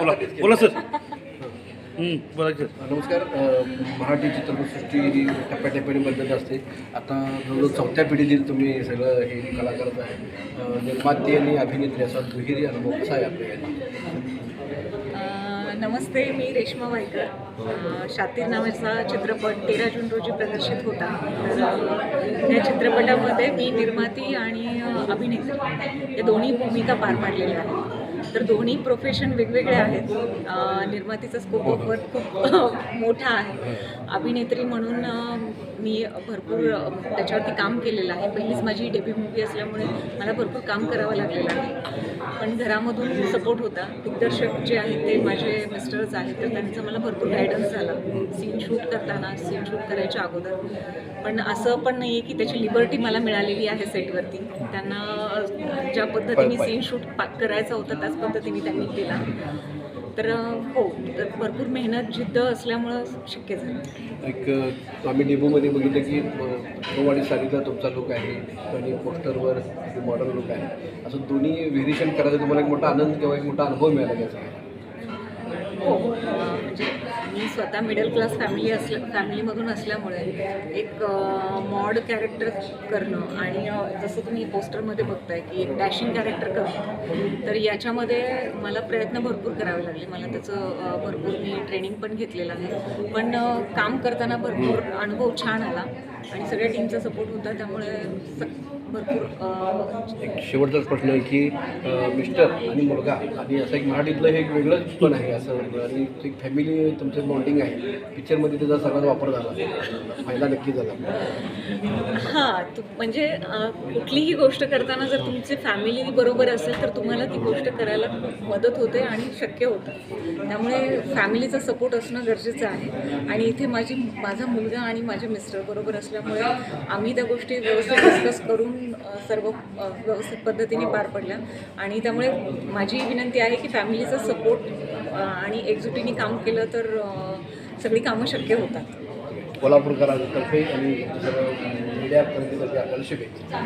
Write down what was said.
बोला. बोला सर. हं, बोला सर. नमस्कार. मराठी चित्रपटसृष्टी ही टप्प्याटप्प्याने बदलत असते. आता जवळजवळ चौथ्या पिढीतील तुम्ही सगळं हे कलाकारच आहे. निर्माते आणि अभिनेत्री असा दुहेरी अनुभव कसा आहे आपल्या नमस्ते मी रेश्मा वायकर. शातीर नावाचा चित्रपट तेरा जून रोजी प्रदर्शित होता. तर या चित्रपटामध्ये मी निर्माती आणि अभिनेत्री या दोन्ही भूमिका पार पाडलेल्या आहेत. तर दोन्ही प्रोफेशन वेगवेगळे आहेत. निर्मातीचा स्कोप ऑफ वर्क खूप मोठा आहे. अभिनेत्री म्हणून मी भरपूर त्याच्यावरती काम केलेलं आहे. पहिलीच माझी डेब्यू मूवी असल्यामुळे मला भरपूर काम करावं लागलेलं आहे. पण घरामधून सपोर्ट होता. दिग्दर्शक जे आहेत ते माझे मिस्टर्स आहेत तर त्यांचा मला भरपूर गायडन्स झाला. सीन शूट करताना सीन शूट करायच्या अगोदर. पण असं पण नाही आहे की त्याची लिबर्टी मला मिळालेली आहे सेटवरती त्यांना ज्या पद्धतीने सीन शूट करायचा होता त्याच पद्धतीने त्यांनी केला. तर हो तर भरपूर मेहनत जिद्द असल्यामुळं शक्य झालं. एक आम्ही डेबूमध्ये बघितलं की नऊवाडी साडीचा तुमचा लुक आहे आणि पोस्टरवर मॉडर्न लुक आहे. असं दोन्ही व्हेरिएशन करायचा तुम्हाला एक मोठा आनंद किंवा एक मोठा अनुभव मिळाला त्याचा हो अं, म्हणजे मी स्वतः मिडल क्लास फॅमिली असल्या फॅमिलीमधून असल्यामुळे एक मॉड कॅरेक्टर करणं आणि जसं तुम्ही पोस्टरमध्ये बघताय की एक डॅशिंग कॅरेक्टर करणं तर याच्यामध्ये मला प्रयत्न भरपूर करावे लागले. मला त्याचं भरपूर मी ट्रेनिंग पण घेतलेलं आहे. पण काम करताना भरपूर अनुभव छान आला आणि सगळ्या टीमचा सपोर्ट होता. त्यामुळे भरपूर एक शेवटचाच प्रश्न आहे की मिस्टर आणि मुलगा आणि असं एक मराठीतलं हे एक वेगळंच पण आहे असं आणि एक फॅमिली तुमचं बॉन्डिंग आहे. पिक्चरमध्ये त्याचा सगळ्यात वापर झाला. फायदा नक्की झाला. हां तू म्हणजे अं, कुठलीही गोष्ट करताना जर तुमची फॅमिली बरोबर असेल तर तुम्हाला ती गोष्ट करायला मदत होते आणि शक्य होतं. त्यामुळे फॅमिलीचा सपोर्ट असणं गरजेचं आहे. आणि इथे माझी माझा मुलगा आणि माझे मिस्टर बरोबर असल्यामुळे आम्ही त्या गोष्टी व्यवस्थित डिस्कस करून सर्व व्यवस्थित पद्धतीने पार पडल्या. आणि त्यामुळे माझी विनंती आहे की फॅमिलीचा सपोर्ट आणि एकजुटीने काम केलं तर सगळी कामं शक्य होतात. कोल्हापूरकरांतर्फे आणि सर्व मीडिया प्रतिनिधीतर्फे आपल्याला शुभेच्छा.